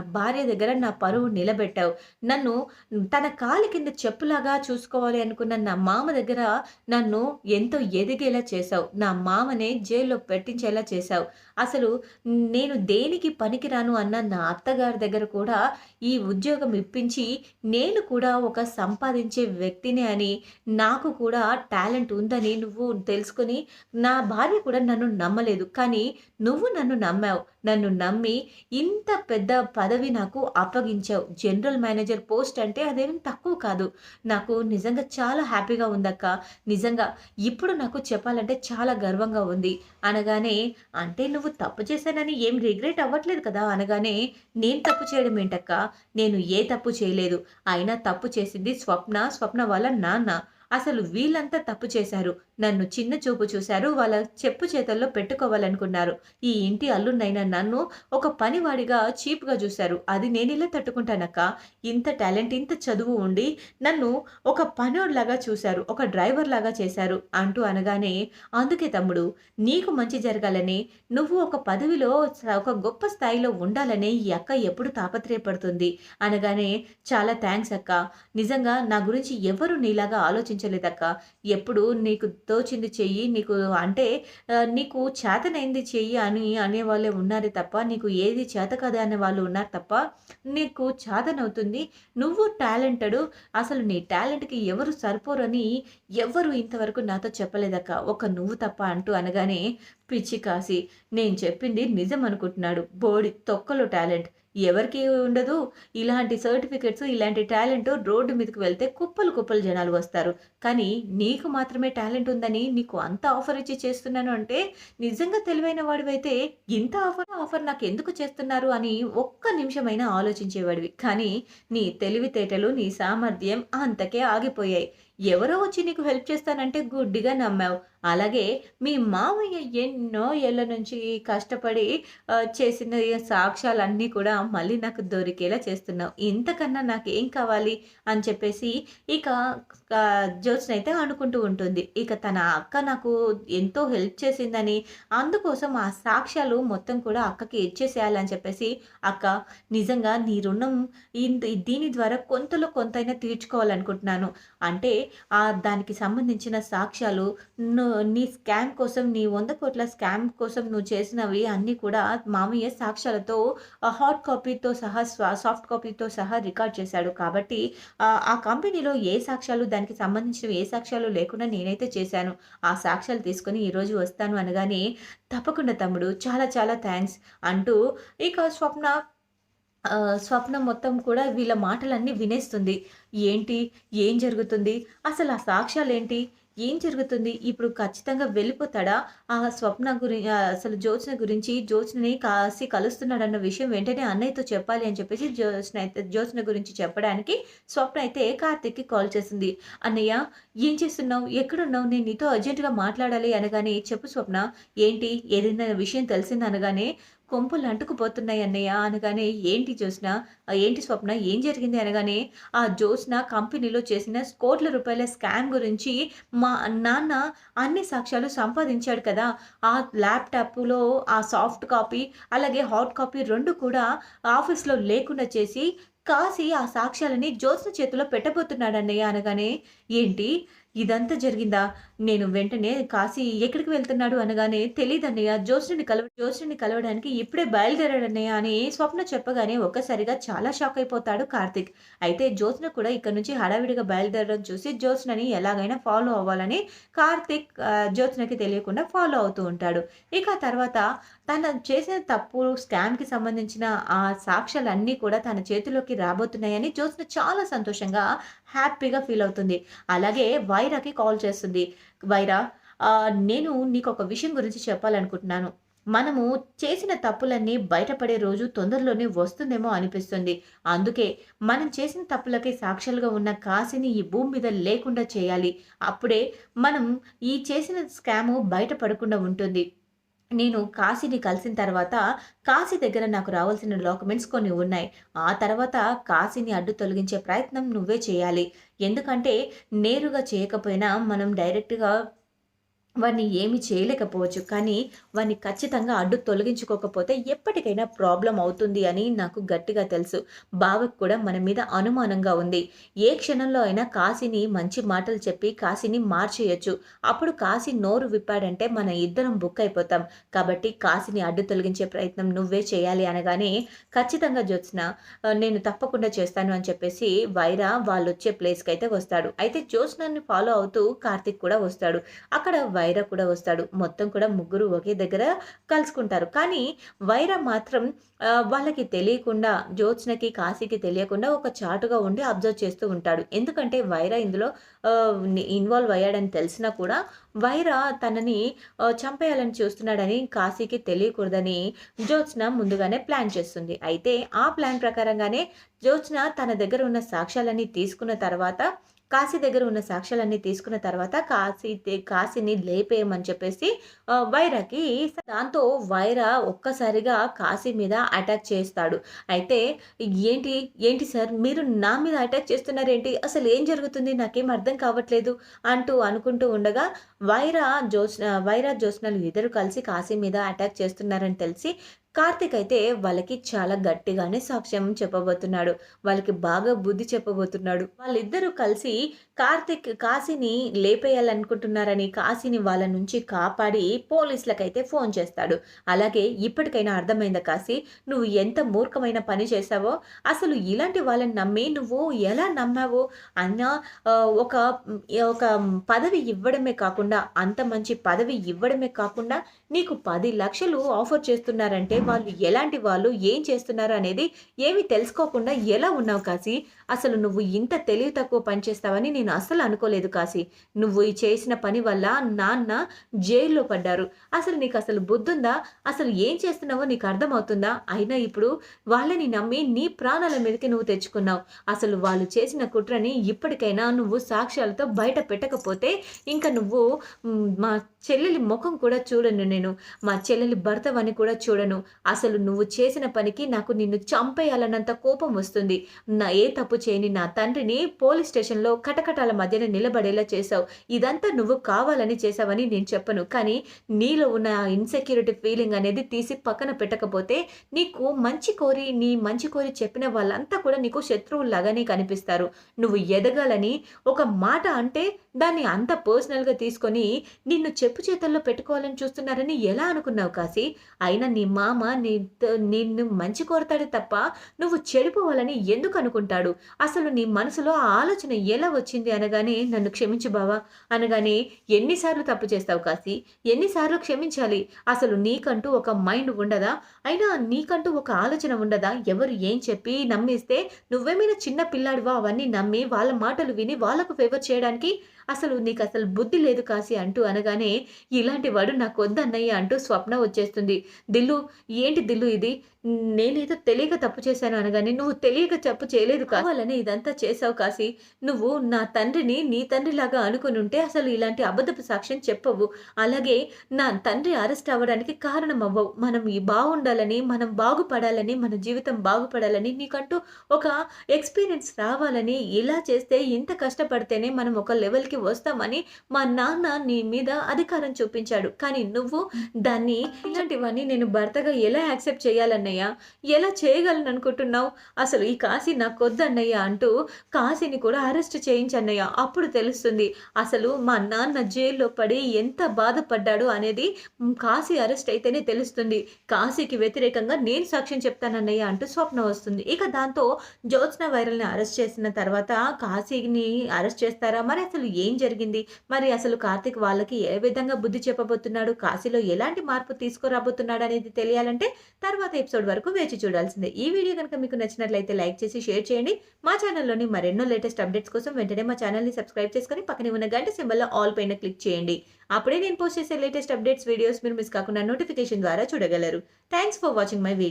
భార్య దగ్గర నా పరువు నిలబెట్టావు. నన్ను తన కాలి కింద చెప్పులాగా చూసుకోవాలి అనుకున్న నా మామ దగ్గర నన్ను ఎంతో ఎదిగేలా చేశావు. నా మామనే జైల్లో పెట్టించేలా చేశావు. అసలు నేను దేనికి పనికిరాను అన్న నా అత్తగారి దగ్గర కూడా ఈ ఉద్యోగం ఇప్పించి నేను కూడా ఒక సంపాదించే వ్యక్తినే అని, నాకు కూడా టాలెంట్ ఉందని నువ్వు తెలుసుకొని నా భార్య కూడా నన్ను నమ్మలేదు. కానీ నువ్వు నన్ను నమ్మావు. నన్ను నమ్మి ఇంత పెద్ద పదవి నాకు అప్పగించావు. జనరల్ మేనేజర్ పోస్ట్ అంటే అదేమి తక్కువ కాదు. నాకు నిజంగా చాలా హ్యాపీగా ఉందక్క. నిజంగా ఇప్పుడు నాకు చెప్పాలంటే చాలా గర్వంగా ఉంది. అనగానే అంటే నువ్వు తప్పు చేశానని ఏం రిగ్రెట్ అవ్వట్లేదు కదా! అనగానే నేను తప్పు చేయడం ఏంటక్క నేను ఏ తప్పు చేయలేదు. అయినా తప్పు చేసింది స్వప్న, స్వప్న వాళ్ళ నాన్న. అసలు వీళ్ళంతా తప్పు చేశారు. నన్ను చిన్న చూపు చూశారు. వాళ్ళ చెప్పు చేతల్లో పెట్టుకోవాలనుకున్నారు. ఈ ఇంటి అల్లుడినైన నన్ను ఒక పనివాడిగా చీప్‌గా చూశారు. అది నేను ఇలా తట్టుకుంటానక్క ఇంత టాలెంట్, ఇంత చదువు ఉండి నన్ను ఒక పనోడ్లాగా చూశారు. ఒక డ్రైవర్ లాగా చేశారు అంటూ అనగానే, అందుకే తమ్ముడు నీకు మంచి జరగాలని, నువ్వు ఒక పదవిలో ఒక గొప్ప స్థాయిలో ఉండాలనే ఈ అక్క ఎప్పుడు తాపత్రయపడుతుంది. అనగానే చాలా థ్యాంక్స్ అక్క. నిజంగా నా గురించి ఎవరు నీలాగా ఆలోచించలేదక్క ఎప్పుడు నీకు తోచింది చెయ్యి. నీకు అంటే నీకు చేతనైంది చెయ్యి అని అనేవాళ్ళే ఉన్నారే తప్ప, నీకు ఏది చేత అనే వాళ్ళు ఉన్నారు తప్ప, నీకు చేతనవుతుంది. నువ్వు టాలెంటెడు. అసలు నీ టాలెంట్‌కి ఎవరు సరిపోరని ఎవ్వరు ఇంతవరకు నాతో చెప్పలేదక్క ఒక నువ్వు తప్ప అంటూ అనగానే, పిచ్చి కాసి నేను చెప్పింది నిజం అనుకుంటున్నాడు. బోడి తొక్కలో టాలెంట్. ఎవరికి ఉండదు. ఇలాంటి సర్టిఫికేట్స్, ఇలాంటి టాలెంట్ రోడ్డు మీదకి వెళ్తే కుప్పలు కుప్పలు జనాలు వస్తారు. కానీ నీకు మాత్రమే టాలెంట్ ఉందని నీకు అంత ఆఫర్ ఇచ్చి చేస్తున్నాను అంటే నిజంగా తెలివైన వాడివైతే ఇంత ఆఫర్, ఆఫర్ నాకు ఎందుకు చేస్తున్నారు అని ఒక్క నిమిషమైనా ఆలోచించేవాడివి. కానీ నీ తెలివితేటలు, నీ సామర్థ్యం అంతకే ఆగిపోయాయి. ఎవరో వచ్చి నీకు హెల్ప్ చేస్తానంటే గుడ్డిగా నమ్మావు. అలాగే మీ మామయ్య ఎన్నో ఏళ్ళ నుంచి కష్టపడి చేసిన సాక్ష్యాలన్నీ కూడా మళ్ళీ నాకు దొరికేలా చేస్తున్నావు. ఇంతకన్నా నాకు ఏం కావాలి అని చెప్పేసి ఇక ఆహ్, జ్యోత్స్న అయితే అనుకుంటూ ఉంటుంది. ఇక తన అక్క నాకు ఎంతో హెల్ప్ చేసిందని, అందుకోసం ఆ సాక్ష్యాలు మొత్తం కూడా అక్కకి ఇచ్చేసేయాలని చెప్పేసి, అక్క నిజంగా నీ రుణం దీని ద్వారా కొంతలో కొంతైనా తీర్చుకోవాలనుకుంటున్నాను. అంటే ఆ దానికి సంబంధించిన సాక్ష్యాలు నీ స్కామ్ కోసం, నీ వంద కోట్ల స్కామ్ కోసం నువ్వు చేసినవి అన్నీ కూడా మామయ్య సాక్ష్యాలతో హాట్ హార్డ్ కాపీతో సహా స్వ సాఫ్ట్ కాపీతో సహా రికార్డ్ చేశాడు. కాబట్టి ఆ కంపెనీలో ఏ సాక్ష్యాలు దానికి సంబంధించిన ఏ సాక్ష్యాలు లేకుండా నేనైతే చేశాను. ఆ సాక్ష్యాలు తీసుకొని ఈరోజు వస్తాను అనగానే, తప్పకుండా తమ్ముడు చాలా చాలా థ్యాంక్స్ అంటూ ఇక స్వప్న స్వప్న మొత్తం కూడా వీళ్ళ మాటలన్నీ వినేస్తుంది. ఏంటి? ఏం జరుగుతుంది? అసలు ఆ సాక్ష్యాలేంటి? ఏం జరుగుతుంది? ఇప్పుడు ఖచ్చితంగా వెళ్ళిపోతాడా? ఆ స్వప్న గురి అసలు జ్యోత్స్న గురించి జ్యోత్స్నని కాసి కలుస్తున్నాడన్న విషయం వెంటనే అన్నయ్యతో చెప్పాలి అని చెప్పేసి జ్యోత్స్న అయితే జ్యోత్స్న గురించి చెప్పడానికి స్వప్న అయితే కార్తీక్‌కి కాల్ చేసింది. "అన్నయ్య ఏం చేస్తున్నావు? ఎక్కడున్నావు? నేను నీతో అర్జెంటుగా మాట్లాడాలి" అనగానే, "చెప్పు స్వప్న ఏంటి? ఏదైనా విషయం తెలిసిందా?" "కొంపలు అంటుకుపోతున్నాయి అన్నయ్య" అనగానే, "ఏంటి జ్యోత్స్న? ఏంటి స్వప్న? ఏం జరిగింది?" అనగానే, "ఆ జ్యోత్స్న కంపెనీలో చేసిన కోట్ల రూపాయల స్కామ్ గురించి మా నాన్న అన్ని సాక్ష్యాలు సంపాదించాడు కదా! ఆ ల్యాప్‌టాప్‌లో ఆ సాఫ్ట్ కాపీ, అలాగే హాట్ కాపీ రెండు కూడా ఆఫీస్‌లో లేకుండా చేసి, కాసి ఆ సాక్ష్యాలని జ్యోత్స్న చేతిలో పెట్టబోతున్నాడన్నయ్య" అనగానే, "ఏంటి? ఇదంతా జరిగిందా?" నేను వెంటనే "కాశీ ఎక్కడికి వెళ్తున్నాడు?" అనగానే, తెలియదన్నయ్య జ్యోత్స్నని కలవ జ్యోత్స్నని కలవడానికి ఇప్పుడే బయలుదేరాడన్నయ్య" అని స్వప్న చెప్పగానే ఒక్కసారిగా చాలా షాక్ అయిపోతాడు కార్తిక్ అయితే జ్యోత్స్న కూడా ఇక్కడ నుంచి హడావిడిగా బయలుదేరడం చూసి జ్యోత్స్నని ఎలాగైనా ఫాలో అవ్వాలని కార్తీక్ జ్యోత్స్నకి తెలియకుండా ఫాలో అవుతూ ఉంటాడు. ఇక తర్వాత తను చేసిన తప్పు స్కామ్‌కి సంబంధించిన ఆ సాక్ష్యాలన్నీ కూడా తన చేతిలోకి రాబోతున్నాయని జ్యోత్స్న చాలా సంతోషంగా, హ్యాపీగా ఫీల్ అవుతుంది. అలాగే వై వైరాకి కాల్ చేస్తుంది. "వైరా నేను నేను నీకొక విషయం గురించి చెప్పాలనుకుంటున్నాను. మనము చేసిన తప్పులన్నీ బయటపడే రోజు తొందరలోనే వస్తుందేమో అనిపిస్తుంది. అందుకే మనం చేసిన తప్పులకి సాక్షులుగా ఉన్న కాశీని ఈ భూమి మీద లేకుండా చేయాలి. అప్పుడే మనం ఈ చేసిన స్కాము బయటపడకుండా ఉంటుంది. నేను కాశీని కలిసిన తర్వాత కాశీ దగ్గర నాకు రావాల్సిన డాక్యుమెంట్స్ కొన్ని ఉన్నాయి. ఆ తర్వాత కాశీని అడ్డు తొలగించే ప్రయత్నం నువ్వే చేయాలి. ఎందుకంటే నేరుగా చేయకపోయినా మనం డైరెక్ట్‌గా వాడిని ఏమి చేయలేకపోవచ్చు. కానీ వాడిని ఖచ్చితంగా అడ్డు తొలగించుకోకపోతే ఎప్పటికైనా ప్రాబ్లం అవుతుంది అని నాకు గట్టిగా తెలుసు. బావకు కూడా మన మీద అనుమానంగా ఉంది. ఏ క్షణంలో అయినా కాశీని మంచి మాటలు చెప్పి కాశీని మార్చేయచ్చు. అప్పుడు కాశీ నోరు విప్పాడంటే మన ఇద్దరం బుక్ అయిపోతాం. కాబట్టి కాశీని అడ్డు తొలగించే ప్రయత్నం నువ్వే చేయాలి అనగానే ఖచ్చితంగా జ్యోత్స్న నేను తప్పకుండా చేస్తాను అని చెప్పేసి వైరా వాళ్ళు వచ్చే ప్లేస్కి అయితే వస్తాడు. అయితే జ్యోత్స్నాన్ని ఫాలో అవుతూ కార్తిక్ కూడా వస్తాడు. అక్కడ వైర కూడా వస్తాడు. మొత్తం కూడా ముగ్గురు ఒకే దగ్గర కలుసుకుంటారు. కానీ వైర మాత్రం వాళ్ళకి తెలియకుండా జ్యోత్స్నకి కాశీకి తెలియకుండా ఒక చాటుగా ఉండి అబ్జర్వ్ చేస్తూ ఉంటాడు. ఎందుకంటే వైర ఇందులో ఇన్వాల్వ్ అయ్యాడని తెలిసినా కూడా వైర తనని చంపేయాలని చూస్తున్నాడని కాశీకి తెలియకూడదని జ్యోత్స్న ముందుగానే ప్లాన్ చేస్తుంది. అయితే ఆ ప్లాన్ ప్రకారంగానే జ్యోత్స్న తన దగ్గర ఉన్న సాక్ష్యాలన్నీ తీసుకున్న తర్వాత కాశీ దగ్గర ఉన్న సాక్ష్యాలన్నీ తీసుకున్న తర్వాత కాశీ కాశీని లేపేయమని చెప్పేసి వైరాకి దాంతో వైరా ఒక్కసారిగా కాశీ మీద అటాక్ చేస్తాడు. అయితే ఏంటి ఏంటి సార్? మీరు నా మీద అటాక్ చేస్తున్నారేంటి? అసలు ఏం జరుగుతుంది? నాకేం అర్థం కావట్లేదు అంటూ అనుకుంటూ ఉండగా వైరా జోస్ వైరా జోస్నలు ఇద్దరు కలిసి కాశీ మీద అటాక్ చేస్తున్నారని తెలిసి కార్తిక్ అయితే వాళ్ళకి చాలా గట్టిగానే సాక్ష్యం చెప్పబోతున్నాడు. వాళ్ళకి బాగా బుద్ధి చెప్పబోతున్నాడు. వాళ్ళిద్దరూ కలిసి కార్తిక్ కాశీని లేపేయాలనుకుంటున్నారని కాశీని వాళ్ళ నుంచి కాపాడి పోలీసులకైతే ఫోన్ చేస్తాడు. అలాగే ఇప్పటికైనా అర్థమైందా కాశీ? నువ్వు ఎంత మూర్ఖమైన పని చేశావో? అసలు ఇలాంటి వాళ్ళని నమ్మి నువ్వు ఎలా నమ్మావు? అన్న ఒక ఒక పదవి ఇవ్వడమే కాకుండా అంత మంచి పదవి ఇవ్వడమే కాకుండా నీకు పది లక్షలు ఆఫర్ చేస్తున్నారంటే వాళ్ళు ఎలాంటి వాళ్ళు ఏం చేస్తున్నారు అనేది ఏమి తెలుసుకోకుండా ఎలా ఉన్నావు కాశీ? అసలు నువ్వు ఇంత తెలివి తక్కువ పని చేస్తావని నేను అస్సలు అనుకోలేదు కాశీ. నువ్వు ఈ చేసిన పని వల్ల నాన్న జైల్లో పడ్డారు. అసలు నీకు అసలు బుద్ధుందా? అసలు ఏం చేస్తున్నావో నీకు అర్థమవుతుందా? అయినా ఇప్పుడు వాళ్ళని నమ్మి నీ ప్రాణాల మీదకి నువ్వు తెచ్చుకున్నావు. అసలు వాళ్ళు చేసిన కుట్రని ఇప్పటికైనా నువ్వు సాక్ష్యాలతో బయట పెట్టకపోతే ఇంకా నువ్వు మా చెల్లెలి ముఖం కూడా చూడను నేను. మా చెల్లెలి భర్తవని కూడా చూడను. అసలు నువ్వు చేసిన పనికి నాకు నిన్ను చంపేయాలన్నంత కోపం వస్తుంది. నా ఏ తప్పు చేయని నా తండ్రిని పోలీస్ స్టేషన్లో కటకటాల మధ్యన నిలబడేలా చేశావు. ఇదంతా నువ్వు కావాలని చేశావని నేను చెప్పను. కానీ నీలో ఉన్న ఇన్సెక్యూరిటీ ఫీలింగ్ అనేది తీసి పక్కన పెట్టకపోతే నీకు మంచి కోరి నీ మంచి కోరి చెప్పిన వాళ్ళంతా కూడా నీకు శత్రువులాగానే కనిపిస్తారు. నువ్వు ఎదగాలని ఒక మాట అంటే దాన్ని అంత పర్సనల్గా తీసుకొని నిన్ను చెప్పు చేతల్లో పెట్టుకోవాలని చూస్తున్నారని ఎలా అనుకున్నావు కాశీ? అయినా నీ మామ నీ నిన్ను మంచి కోరతాడు తప్ప నువ్వు చెడిపోవాలని ఎందుకు అనుకుంటాడు? అసలు నీ మనసులో ఆ ఆలోచన ఎలా వచ్చింది అనగానే నన్ను క్షమించు బావా. అనగానే ఎన్నిసార్లు తప్పు చేస్తావు కాశీ? ఎన్నిసార్లు క్షమించాలి? అసలు నీకంటూ ఒక మైండ్ ఉండదా? అయినా నీకంటూ ఒక ఆలోచన ఉండదా? ఎవరు ఏం చెప్పి నమ్మిస్తే నువ్వేమైనా చిన్న పిల్లాడివా? అవన్నీ నమ్మి వాళ్ళ మాటలు విని వాళ్ళకు ఫేవర్ చేయడానికి అసలు నీకు అసలు బుద్ధి లేదు కాసి అంటూ అనగానే ఇలాంటి వాడు నాకు వద్దన్నయ్య అంటూ స్వప్న వచ్చేస్తుంది. దిల్లు ఏంటి దిల్లు ఇది? నేనేదో తెలియక తప్పు చేశాను అనగానే నువ్వు తెలియక తప్పు చేయలేదు కావాలని ఇదంతా చేసావు కాసి నువ్వు నా తండ్రిని నీ తండ్రిలాగా అనుకుని ఉంటే అసలు ఇలాంటి అబద్ధపు సాక్ష్యం చెప్పవు. అలాగే నా తండ్రి అరెస్ట్ అవ్వడానికి కారణం అవ్వవు మనం బాగుండాలని మనం బాగుపడాలని మన జీవితం బాగుపడాలని నీకంటూ ఒక ఎక్స్పీరియన్స్ రావాలని ఇలా చేస్తే ఇంత కష్టపడితేనే మనం ఒక లెవెల్కి వస్తామని మా నాన్న నీ మీద అధికారం చూపించాడు. కానీ నువ్వు దాన్ని ఇలాంటివన్నీ నేను భర్తగా ఎలా యాక్సెప్ట్ చేయాలన్నయ్య? ఎలా చేయగలను అనుకుంటున్నావు? అసలు ఈ కాశీ నాకు వద్దన్నయ్య అంటూ కాశీని కూడా అరెస్ట్ చేయించన్నయ్య. అప్పుడు తెలుస్తుంది అసలు మా నాన్న జైల్లో పడి ఎంత బాధపడ్డాడు అనేది కాశీ అరెస్ట్ అయితేనే తెలుస్తుంది. కాశీకి వ్యతిరేకంగా నేను సాక్ష్యం చెప్తానన్నయ్య అంటూ స్వప్న వస్తుంది. ఇక దాంతో జ్యోత్స్న వైరల్ని అరెస్ట్ చేసిన తర్వాత కాశీని అరెస్ట్ చేస్తారా? మరి అసలు ఏ ఏం జరిగింది? మరి అసలు కార్తిక్ వాళ్ళకి ఏ విధంగా బుద్ధి చెప్పబోతున్నాడు? కాశీలో ఎలాంటి మార్పు తీసుకురాబోతున్నాడు అనేది తెలియాలంటే తర్వాత ఎపిసోడ్ వరకు వేచి చూడాల్సిందే. ఈ వీడియో కనుక మీకు నచ్చినట్లయితే లైక్ చేసి షేర్ చేయండి. మా ఛానల్లోని మరెన్నో లేటెస్ట్ అప్డేట్స్ కోసం వెంటనే మా ఛానల్ని సబ్స్క్రైబ్ చేసుకొని పక్కనే ఉన్న గంట సింబల్లో ఆల్ పైన క్లిక్ చేయండి. అప్పుడే నేను పోస్ట్ చేసే లేటెస్ట్ అప్డేట్స్ వీడియోస్ మీరు మిస్ కాకుండా నోటిఫికేషన్ ద్వారా చూడగలరు. Thanks for watching my video